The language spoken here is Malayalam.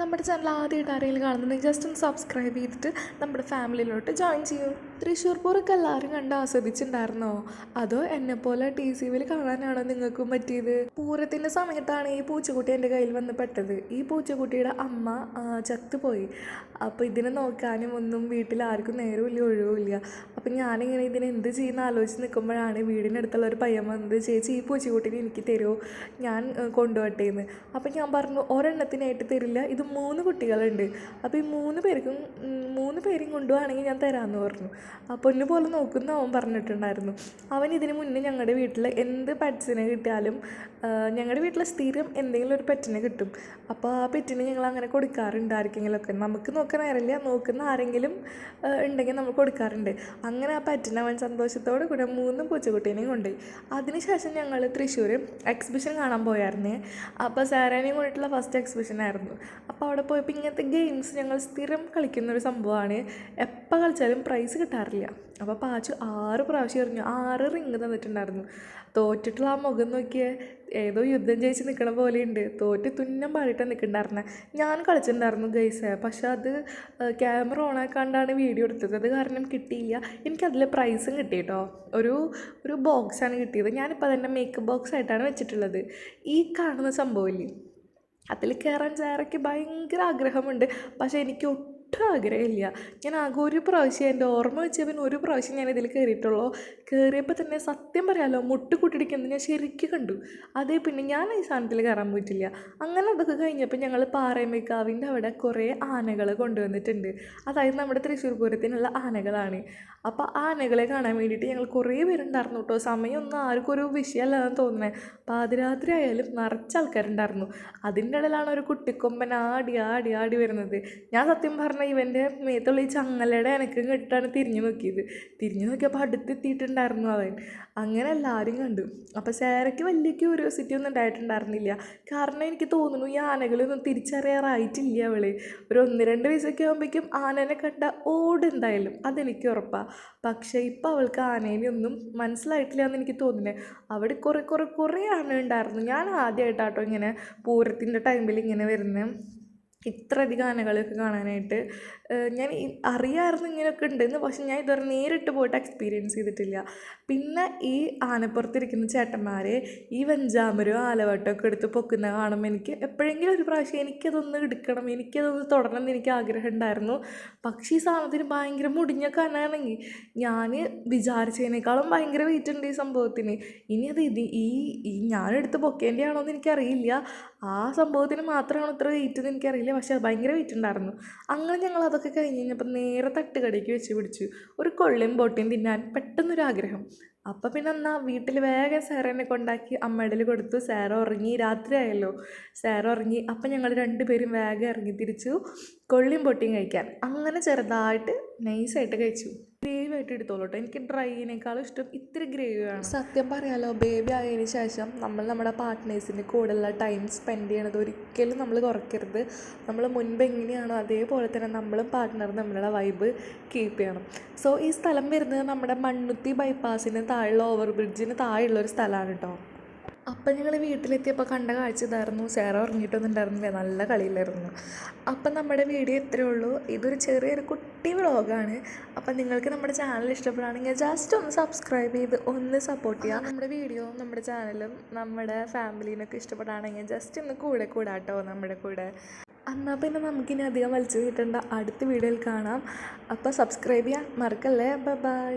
നമ്മുടെ ചാനൽ ആദ്യമായിട്ട് ആരെങ്കിലും കാണുന്നുണ്ടെങ്കിൽ ജസ്റ്റ് ഒന്ന് സബ്സ്ക്രൈബ് ചെയ്തിട്ട് നമ്മുടെ ഫാമിലിയിലോട്ട് ജോയിൻ ചെയ്യൂ. തൃശ്ശൂർ പൂരൊക്കെ എല്ലാവരും കണ്ട് ആസ്വദിച്ചിട്ടുണ്ടായിരുന്നോ? അതോ എന്നെ പോലെ ടി സി വിയിൽ കാണാനാണോ നിങ്ങൾക്കും പറ്റിയത്? പൂരത്തിന്റെ സമയത്താണ് ഈ പൂച്ചക്കുട്ടി എന്റെ കയ്യിൽ വന്ന് പെട്ടത്. ഈ പൂച്ചക്കുട്ടിയുടെ അമ്മ ചത്തുപോയി. അപ്പോൾ ഇതിനെ നോക്കാനും ഒന്നും വീട്ടിൽ ആർക്കും നേരമില്ല ഒഴിവില്ല അപ്പം ഞാനിങ്ങനെ ഇതിനെ എന്ത് ചെയ്യുന്ന ആലോചിച്ച് നിൽക്കുമ്പോഴാണ് വീടിനടുത്തുള്ള ഒരു പയ്യൻ വന്നത് ചേച്ചി ഈ പൂച്ചക്കുട്ടീനെ എനിക്ക് തരുമോ ഞാൻ കൊണ്ടുപോട്ടെ എന്ന്. അപ്പം ഞാൻ പറഞ്ഞു ഒരെണ്ണത്തിനായിട്ട് തരില്ല ഇത് മൂന്ന് കുട്ടികളുണ്ട്. അപ്പോൾ ഈ മൂന്ന് പേർക്കും മൂന്ന് പേരും കൊണ്ടുപോവാണെങ്കിൽ ഞാൻ തരാമെന്ന് പറഞ്ഞു. പൊന്നു പോലെ നോക്കുന്ന അവൻ പറഞ്ഞിട്ടുണ്ടായിരുന്നു. അവൻ ഇതിന് മുന്നേ ഞങ്ങളുടെ വീട്ടിൽ എന്ത് പെറ്റ്സിനെ കിട്ടിയാലും ഞങ്ങളുടെ വീട്ടിലെ സ്ഥിരം എന്തെങ്കിലും ഒരു പെറ്റിനെ കിട്ടും. അപ്പോൾ ആ പെറ്റിനെ ഞങ്ങൾ അങ്ങനെ കൊടുക്കാറുണ്ട് ആർക്കെങ്കിലുമൊക്കെ നമുക്ക് നോക്കാൻ നേരമില്ല നോക്കുന്ന ആരെങ്കിലും ഉണ്ടെങ്കിൽ നമ്മൾ കൊടുക്കാറുണ്ട്. അങ്ങനെ ആ പെറ്റിനെ അവൻ സന്തോഷത്തോടെ കൂടെ മൂന്ന് പൂച്ചക്കുട്ടീനെയും കൊണ്ടുപോയി. അതിനുശേഷം ഞങ്ങൾ തൃശ്ശൂർ എക്സിബിഷൻ കാണാൻ പോയായിരുന്നേ അപ്പോൾ സാരാനെയും കൊണ്ടിട്ടുള്ള ഫസ്റ്റ് എക്സിബിഷൻ ആയിരുന്നു. അപ്പോൾ അവിടെ പോയപ്പോൾ ഇങ്ങനത്തെ ഗെയിംസ് ഞങ്ങൾ സ്ഥിരം കളിക്കുന്ന ഒരു സംഭവമാണ് എപ്പോൾ കളിച്ചാലും പ്രൈസ് കിട്ടാറില്ല അപ്പോൾ പാച്ചു ആറ് പ്രാവശ്യം എറിഞ്ഞു ആറ് റിങ് തന്നിട്ടുണ്ടായിരുന്നു. തോറ്റിട്ടുള്ള ആ മുഖം നോക്കിയേ ഏതോ യുദ്ധം ജയിച്ച് നിൽക്കണ പോലെയുണ്ട്. തോറ്റ് തുന്നം പാടിയിട്ടാണ് നിൽക്കണ്ടായിരുന്നത് ഞാൻ കളിച്ചിട്ടുണ്ടായിരുന്നു ഗൈസ് പക്ഷെ അത് ക്യാമറ ഓണാക്കാണ്ടാണ് വീഡിയോ എടുത്തത്. അത് കാരണം കിട്ടിയില്ല. എനിക്കതിൽ പ്രൈസും കിട്ടി കേട്ടോ ഒരു ഒരു ബോക്സാണ് കിട്ടിയത്. ഞാനിപ്പോൾ തന്നെ മേക്കപ്പ് ബോക്സ് ആയിട്ടാണ് വെച്ചിട്ടുള്ളത്. ഈ കാണുന്ന സംഭവമില്ലേ അതിൽ കയറാൻ ചേറയ്ക്ക് ഭയങ്കര ആഗ്രഹമുണ്ട്. പക്ഷേ എനിക്ക് ഒട്ടും ആഗ്രഹമില്ല. ഞാൻ ആകെ ഒരു പ്രാവശ്യം എന്റെ ഓർമ്മ വെച്ച പിന്നെ ഒരു പ്രാവശ്യം ഞാൻ ഇതിൽ കയറിയിട്ടുള്ളൂ. കയറിയപ്പോൾ തന്നെ സത്യം പറയാമല്ലോ മുട്ട് കൂട്ടിടിക്കുന്നത് ഞാൻ ശരിക്കും കണ്ടു. അതേ പിന്നെ ഞാൻ ഈ സാധനത്തിൽ കയറാൻ പോയിട്ടില്ല. അങ്ങനെ അതൊക്കെ കഴിഞ്ഞപ്പോൾ ഞങ്ങൾ പാറയമേക്കാവിന്റെ അവിടെ കുറേ ആനകൾ കൊണ്ടുവന്നിട്ടുണ്ട്. അതായത് നമ്മുടെ തൃശ്ശൂർ പൂരത്തിനുള്ള ആനകളാണ്. അപ്പോൾ ആനകളെ കാണാൻ വേണ്ടിയിട്ട് ഞങ്ങൾ കുറേ പേരുണ്ടായിരുന്നു കേട്ടോ. സമയമൊന്നും ആർക്കും ഒരു വിഷയമല്ലാന്ന് തോന്നുന്നത് പാതിരാത്രി ആയാലും നിറച്ച ആൾക്കാരുണ്ടായിരുന്നു. അതിന്റെ ഇടയിലാണ് ഒരു കുട്ടിക്കൊമ്പൻ ആടി ആടി ആടി വരുന്നത്. ഞാൻ സത്യം പറഞ്ഞ ഇവന്റെ മേത്തുള്ള ഈ ചങ്ങലയുടെ എനക്കും കെട്ടാണ് തിരിഞ്ഞു നോക്കിയത്. തിരിഞ്ഞു നോക്കിയപ്പോൾ അടുത്തെത്തിയിട്ടുണ്ടായിരുന്നു അവൻ. അങ്ങനെ എല്ലാവരും കണ്ടു. അപ്പോൾ സാരയ്ക്ക് വലിയ ക്യൂരിയോസിറ്റി ഒന്നും ഉണ്ടായിട്ടുണ്ടായിരുന്നില്ല. കാരണം എനിക്ക് തോന്നുന്നു ഈ ആനകളൊന്നും തിരിച്ചറിയാറായിട്ടില്ല അവൾ. ഒരു ഒന്ന് രണ്ട് വയസ്സൊക്കെ ആകുമ്പോഴേക്കും ആനനെ കണ്ട ഓട് ഓടെന്തായാലും അതെനിക്ക് ഉറപ്പാണ് പക്ഷേ ഇപ്പം അവൾക്ക് ആനേനെ ഒന്നും മനസ്സിലായിട്ടില്ല എന്ന് എനിക്ക് തോന്നുന്നത് അവിടെ കുറേ കുറേ കുറേ ആന ഉണ്ടായിരുന്നു ഞാൻ ആദ്യമായിട്ടാട്ടോ ഇങ്ങനെ പൂരത്തിന്റെ ടൈമിൽ ഇങ്ങനെ വരുന്നത് ഇത്രയധികം ആനകളെയൊക്കെ കാണാനായിട്ട് ഞാൻ അറിയാമായിരുന്നു ഇങ്ങനെയൊക്കെ ഉണ്ടെന്ന് പക്ഷെ ഞാൻ ഇതുവരെ നേരിട്ട് പോയിട്ട് എക്സ്പീരിയൻസ് ചെയ്തിട്ടില്ല. പിന്നെ ഈ ആനപ്പുറത്തിരിക്കുന്ന ചേട്ടന്മാരെ ഈ വെഞ്ചാമരോ ആലവട്ടമോ ഒക്കെ എടുത്ത് പൊക്കുന്ന കാണുമ്പോൾ എനിക്ക് എപ്പോഴെങ്കിലും ഒരു പ്രാവശ്യം എനിക്കതൊന്ന് എടുക്കണം എനിക്കതൊന്ന് തുടരണം എന്ന് എനിക്ക് ആഗ്രഹം ഉണ്ടായിരുന്നു പക്ഷേ ഈ സാധനത്തിന് ഭയങ്കര മുടിഞ്ഞ കനാണെങ്കിൽ ഞാൻ വിചാരിച്ചതിനേക്കാളും ഭയങ്കര വെയിറ്റ് ഉണ്ട് ഈ സംഭവത്തിന്. ഇനി അത് ഇത് ഈ ഈ ഞാനെടുത്ത് പൊക്കേണ്ടിയാണോ എന്ന് എനിക്കറിയില്ല. ആ സംഭവത്തിന് മാത്രമാണോ ഇത്ര വെയിറ്റ് എന്ന് എനിക്കറിയില്ല. പക്ഷേ അത് ഭയങ്കര വെയിറ്റ് ഉണ്ടായിരുന്നു. അങ്ങനെ ഞങ്ങൾ അതൊക്കെ കഴിഞ്ഞ് കഴിഞ്ഞപ്പോൾ നേരെ തട്ടുകടയ്ക്ക് വെച്ച് പിടിച്ചു. ഒരു കൊള്ളയും ബോട്ടിയും തിന്നാൻ പെട്ടെന്നൊരു ആഗ്രഹം അപ്പം പിന്നെ എന്നാ വീട്ടിൽ വേഗം സാറേനെ കൊണ്ടാക്കി അമ്മയുടെ കൊടുത്തു. സാറ ഉറങ്ങി രാത്രി ആയല്ലോ. സാറ ഉറങ്ങി. അപ്പം ഞങ്ങൾ രണ്ടുപേരും വേഗം ഇറങ്ങി തിരിച്ചു കൊള്ളിയും പൊട്ടിയും കഴിക്കാൻ. അങ്ങനെ ചെറുതായിട്ട് നൈസായിട്ട് കഴിച്ചു. ആയിട്ട് എടുത്തോളൂ കേട്ടോ എനിക്ക് ഡ്രൈനേക്കാളും ഇഷ്ടം ഇത്തിരി ഗ്രേവിയാണ് സത്യം പറയാലോ ബേബി ആയതിനു ശേഷം നമ്മൾ നമ്മുടെ പാർട്ട്നേഴ്സിന്റെ കൂടെയുള്ള ടൈം സ്പെൻഡ് ചെയ്യണത് ഒരിക്കലും നമ്മൾ കുറയ്ക്കരുത്. നമ്മൾ മുൻപ് എങ്ങനെയാണോ അതേപോലെ തന്നെ നമ്മളും പാർട്ട്ണറും തമ്മിലുള്ള വൈബ് കീപ്പ് ചെയ്യണം. സോ ഈ സ്ഥലം വരുന്നത് നമ്മുടെ മണ്ണുത്തി ബൈപ്പാസിന് താഴെയുള്ള ഓവർ ബ്രിഡ്ജിന് താഴെയുള്ള ഒരു സ്ഥലമാണ് കേട്ടോ അപ്പം ഞങ്ങൾ വീട്ടിലെത്തിയപ്പോൾ കണ്ട കാഴ്ച ഇതായിരുന്നു. സാറ ഉറങ്ങിയിട്ടൊന്നും ഉണ്ടായിരുന്നില്ല നല്ല കളിയിലായിരുന്നു. അപ്പം നമ്മുടെ വീഡിയോ ഇത്രയേ ഉള്ളൂ. ഇതൊരു ചെറിയൊരു കുട്ടി വ്ളോഗാണ്. അപ്പം നിങ്ങൾക്ക് നമ്മുടെ ചാനൽ ഇഷ്ടപ്പെടുകയാണെങ്കിൽ ജസ്റ്റ് ഒന്ന് സബ്സ്ക്രൈബ് ചെയ്ത് ഒന്ന് സപ്പോർട്ട് ചെയ്യുക. നമ്മുടെ വീഡിയോ നമ്മുടെ ചാനലും നമ്മുടെ ഫാമിലീനൊക്കെ ഇഷ്ടപ്പെടുകയാണെങ്കിൽ ജസ്റ്റ് ഒന്ന് കൂടെ കൂടാട്ടോ നമ്മുടെ കൂടെ. എന്നാൽ പിന്നെ നമുക്കിനി അധികം വലിച്ചു നീട്ടേണ്ട. അടുത്ത വീഡിയോയിൽ കാണാം. അപ്പോൾ സബ്സ്ക്രൈബ് ചെയ്യാൻ മറക്കല്ലേ? Bye bye